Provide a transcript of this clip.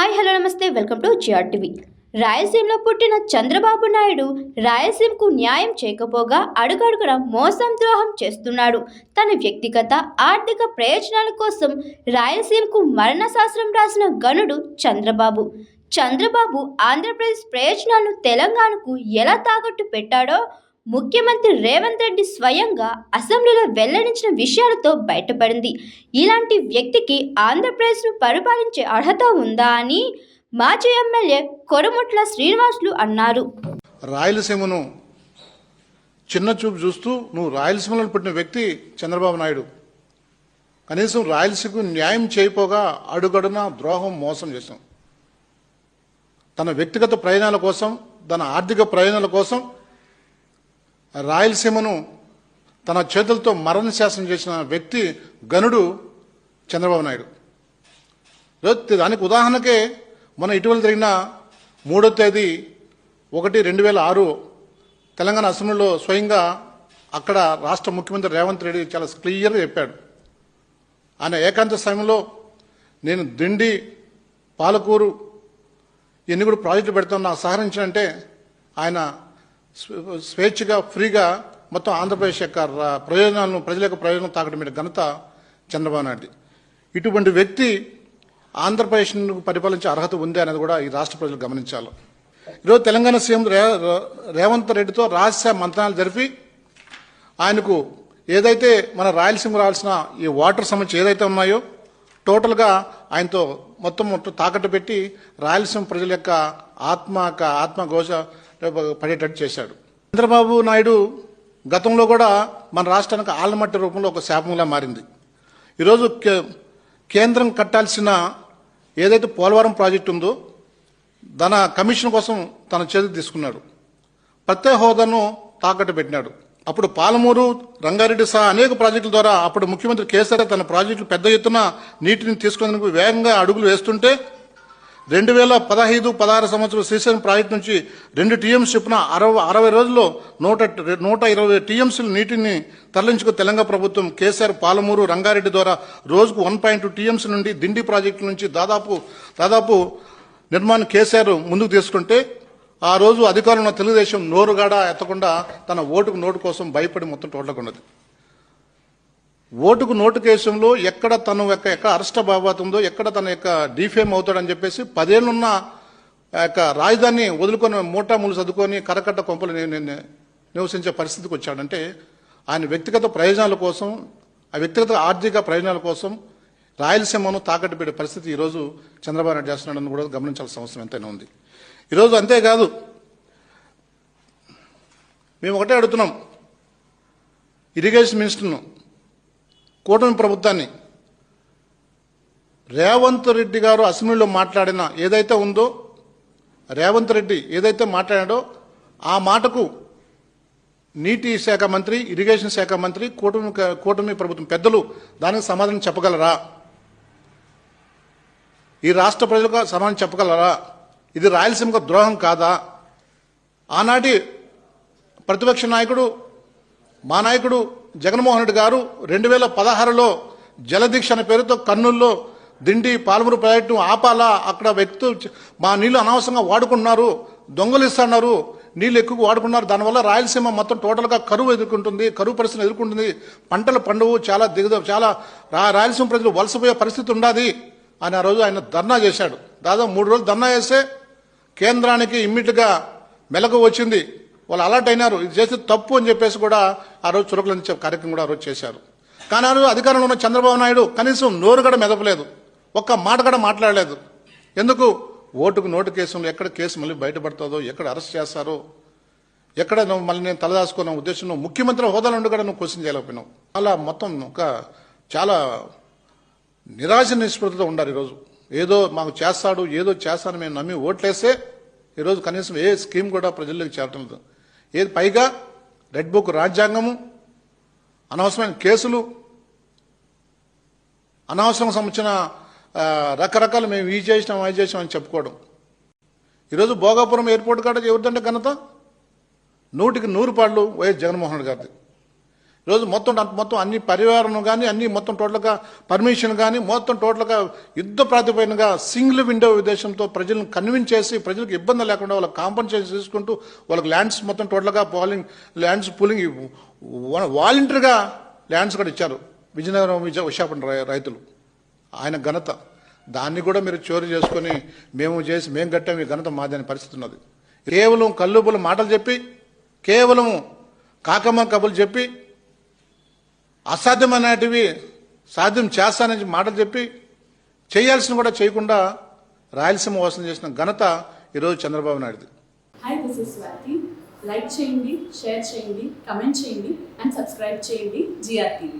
Hi hello నమస్తే welcome to GR TV. రాయలసీమలో పుట్టిన చంద్రబాబు నాయుడు రాయలసీమకు న్యాయం చేయకపోగా అడుగడుగున మోసం ద్రోహం చేస్తున్నాడు. తన వ్యక్తిగత ఆర్థిక ప్రయోజనాల కోసం రాయలసీమకు మరణశాస్త్రం రాసిన గనుడు చంద్రబాబు. చంద్రబాబు ఆంధ్రప్రదేశ్ ప్రయోజనాలను తెలంగాణకు ఎలా తాకట్టు పెట్టాడో ముఖ్యమంత్రి రేవంత్ రెడ్డి స్వయంగా అసెంబ్లీలో వెల్లడించిన విషయాలతో బయటపడింది. ఇలాంటి వ్యక్తికి ఆంధ్రప్రదేశ్ను పరిపాలించే అర్హత ఉందా అని మాజీ ఎమ్మెల్యే కొరముట్ల శ్రీనివాసులు అన్నారు. రాయలసీమను చిన్న చూపు చూస్తూ నువ్వు రాయలసీమలో పుట్టిన వ్యక్తి చంద్రబాబు నాయుడు. కనీసం రాయలసీమకు న్యాయం చేయపోగా అడుగడున ద్రోహం మోసం చేశాం. తన వ్యక్తిగత ప్రయోజనాల కోసం తన ఆర్థిక ప్రయోజనాల కోసం రాయలసీమను తన చేతులతో మరణ శాసనం చేసిన వ్యక్తి గనుడు చంద్రబాబు నాయుడు. దానికి ఉదాహరణకే మన ఇటీవల జరిగిన మూడో తేదీ ఒకటి రెండు వేల ఆరు తెలంగాణ అసెంబ్లీలో స్వయంగా అక్కడ రాష్ట్ర ముఖ్యమంత్రి రేవంత్ రెడ్డి చాలా క్లియర్గా చెప్పాడు. ఆయన ఏకాంత సమయంలో నేను దిండి పాలకూరు ఎన్ని కూడా ప్రాజెక్టులు పెడతాను నాకు సహకరించాలంటే ఆయన స్వేచ్ఛగా ఫ్రీగా మొత్తం ఆంధ్రప్రదేశ్ యొక్క ప్రయోజనాలను ప్రజల యొక్క ప్రయోజనం తాకడం ఘనత చంద్రబాబు నాయుడు ఇటువంటి వ్యక్తి ఆంధ్రప్రదేశ్ను పరిపాలించే అర్హత ఉంది అనేది కూడా ఈ రాష్ట్ర ప్రజలు గమనించాలి. ఈరోజు తెలంగాణ సీఎం రే రేవంత్ రెడ్డితో రహస్య మంత్రాలు జరిపి ఆయనకు ఏదైతే మన రాయలసీమ రావాల్సిన ఈ వాటర్ సమస్య ఏదైతే ఉన్నాయో టోటల్గా ఆయనతో మొత్తం మొత్తం తాకట్టు పెట్టి రాయలసీమ ప్రజల యొక్క ఆత్మ ఆత్మఘోష పడేటట్టు చేశాడు చంద్రబాబు నాయుడు గతంలో కూడా మన రాష్ట్రానికి ఆలమట్టి రూపంలో ఒక శాపంలా మారింది. ఈరోజు కే- కేంద్రం కట్టాల్సిన ఏదైతే పోలవరం ప్రాజెక్టు ఉందో తన కమిషన్ కోసం తన చేతికి తీసుకున్నాడు. ప్రత్యేక హోదాను తాకట్టు పెట్టినాడు. అప్పుడు పాలమూరు రంగారెడ్డి సహా అనేక ప్రాజెక్టుల ద్వారా అప్పుడు ముఖ్యమంత్రి కేసీఆర్ తన ప్రాజెక్టులు పెద్ద ఎత్తున నీటిని తీసుకునేందుకు వేగంగా అడుగులు వేస్తుంటే రెండు వేల పదహైదు పదహారు సంవత్సరం శ్రీశైలం ప్రాజెక్టు నుంచి రెండు టీఎంసీ చొప్పున అరవై అరవై రోజుల్లో నూట నూట ఇరవై టీఎంసీల నీటిని తరలించుకు తెలంగాణ ప్రభుత్వం కేసీఆర్ పాలమూరు రంగారెడ్డి ద్వారా రోజుకు వన్ పాయింట్ టూ టీఎంసీ నుండి దిండి ప్రాజెక్టు నుంచి దాదాపు దాదాపు నిర్మాణం కేసీఆర్ ముందుకు తీసుకుంటే ఆ రోజు అధికారంలో తెలుగుదేశం నోరుగాడ ఎత్తకుండా తన ఓటుకు నోటు కోసం భయపడి మొత్తం టోటలకున్నది ఓటుకు నోటు కేసులో ఎక్కడ తన యొక్క ఎక్కడ అరెస్ట్ బాబాతుందో ఎక్కడ తన యొక్క డిఫేమ్ అవుతాడని చెప్పేసి పదేళ్ళున్న యొక్క రాజధాని వదులుకొని మూటా ములు చదువుకొని కరకట్ట కొంపలు నివసించే పరిస్థితికి వచ్చాడంటే ఆయన వ్యక్తిగత ప్రయోజనాల కోసం ఆ వ్యక్తిగత ఆర్థిక ప్రయోజనాల కోసం రాయలసీమను తాకట్టు పెట్టే పరిస్థితి ఈరోజు చంద్రబాబు నాయుడు చేస్తున్నాడని కూడా గమనించాల్సిన అవసరం ఎంతైనా ఉంది. ఈరోజు అంతేకాదు మేము ఒకటే అడుగుతున్నాం ఇరిగేషన్ మినిస్టర్ను కూటమి ప్రభుత్వాన్ని. రేవంత్ రెడ్డి గారు అసెంబ్లీలో మాట్లాడిన ఏదైతే ఉందో రేవంత్ రెడ్డి ఏదైతే మాట్లాడాడో ఆ మాటకు నీటి శాఖ మంత్రి ఇరిగేషన్ శాఖ మంత్రి కూటమి కూటమి ప్రభుత్వం పెద్దలు దానికి సమాధానం చెప్పగలరా? ఈ రాష్ట్ర ప్రజలకు సమాధానం చెప్పగలరా? ఇది రాయలసీమకు ద్రోహం కాదా? ఆనాటి ప్రతిపక్ష నాయకుడు మా నాయకుడు జగన్మోహన్ రెడ్డి గారు రెండు వేల పదహారులో జలదీక్ష అనే పేరుతో కర్నూలులో దిండి పాలమూరు ప్రాజెక్టు ఆపాలా? అక్కడ వ్యక్తు మా నీళ్ళు అనవసరంగా వాడుకుంటున్నారు దొంగలు ఇస్తున్నారు నీళ్ళు ఎక్కువ వాడుకున్నారు దానివల్ల రాయలసీమ మొత్తం టోటల్గా కరువు ఎదుర్కొంటుంది కరువు పరిస్థితిని ఎదుర్కొంటుంది. పంటలు పండువు చాలా దిగుద చాలా రా- రాయలసీమ ప్రజలు వలసపోయే పరిస్థితి ఉండాది అని ఆ రోజు ఆయన ధర్నా చేశాడు. దాదాపు మూడు రోజులు ధర్నా చేస్తే కేంద్రానికి ఇమ్మీడియట్గా మెలకు వచ్చింది. వాళ్ళు అలర్ట్ అయినారు ఇది చేస్తే తప్పు అని చెప్పేసి కూడా ఆ రోజు చురుకులని కార్యక్రమం కూడా ఆ రోజు చేశారు. కానీ ఆ రోజు అధికారంలో ఉన్న చంద్రబాబు నాయుడు కనీసం నోరు కూడా మెదపలేదు ఒక్క మాట కూడా మాట్లాడలేదు. ఎందుకు? ఓటుకు నోటు కేసులు ఎక్కడ కేసు మళ్ళీ బయటపడుతుందో ఎక్కడ అరెస్ట్ చేస్తారో ఎక్కడ నువ్వు మళ్ళీ నేను తలదాచుకున్న ఉద్దేశం నువ్వు ముఖ్యమంత్రి హోదాలో ఉండి కూడా నువ్వు క్వశ్చన్ చేయలేకపోయినావు. అలా మొత్తం ఒక చాలా నిరాశ నిస్పృతితో ఉండాలి ఈరోజు. ఏదో మాకు చేస్తాడు ఏదో చేస్తాను మేము నమ్మి ఓట్లేస్తే ఈరోజు కనీసం ఏ స్కీమ్ కూడా ప్రజల్లోకి చేరటం లేదు. ఏది పైగా రెడ్ బుక్ రాజ్యాంగము అనవసరమైన కేసులు అనవసరం సంబంధించిన రకరకాలు మేము ఈ చేసినాం అది చేసినాం అని చెప్పుకోవడం. ఈరోజు భోగాపురం ఎయిర్పోర్ట్ కాడ ఎవరిదంటే ఘనత? నూటికి నూరు పాళ్ళు వైఎస్ జగన్మోహన్ రెడ్డి గారిది. ఈరోజు మొత్తం మొత్తం అన్ని పరివారం కానీ అన్ని మొత్తం టోటల్గా పర్మిషన్ కానీ మొత్తం టోటల్గా యుద్ధ ప్రాతిపదికగా సింగిల్ విండో ఉద్దేశంతో ప్రజలను కన్విన్స్ చేసి ప్రజలకు ఇబ్బంది లేకుండా వాళ్ళకి కాంపన్సేషన్ తీసుకుంటూ వాళ్ళకి ల్యాండ్స్ మొత్తం టోటల్గా పోలింగ్ ల్యాండ్స్ పూలింగ్ వాలంటరీగా ల్యాండ్స్ కూడా ఇచ్చారు. విజయనగరం విజయ విశాఖపట్నం రైతులు. ఆయన ఘనత. దాన్ని కూడా మీరు చోరీ చేసుకొని మేము చేసి మేము కట్టాం ఈ ఘనత మాదని పరిస్థితి ఉన్నది. కేవలం కల్లుబులు మాటలు చెప్పి కేవలం కాకమ్మ కబులు చెప్పి అసాధ్యమైనటివి సాధ్యం చేస్తానని మాటలు చెప్పి చేయాల్సిన కూడా చేయకుండా రాయలసీమ మోసం చేసిన ఘనత ఈరోజు Chandrababu నాయుడుది. Hi this is Swathi like చేయండి షేర్ చేయండి కమెంట్ చేయండి అండ్ సబ్స్క్రైబ్ చేయండి జిఆర్టీవీ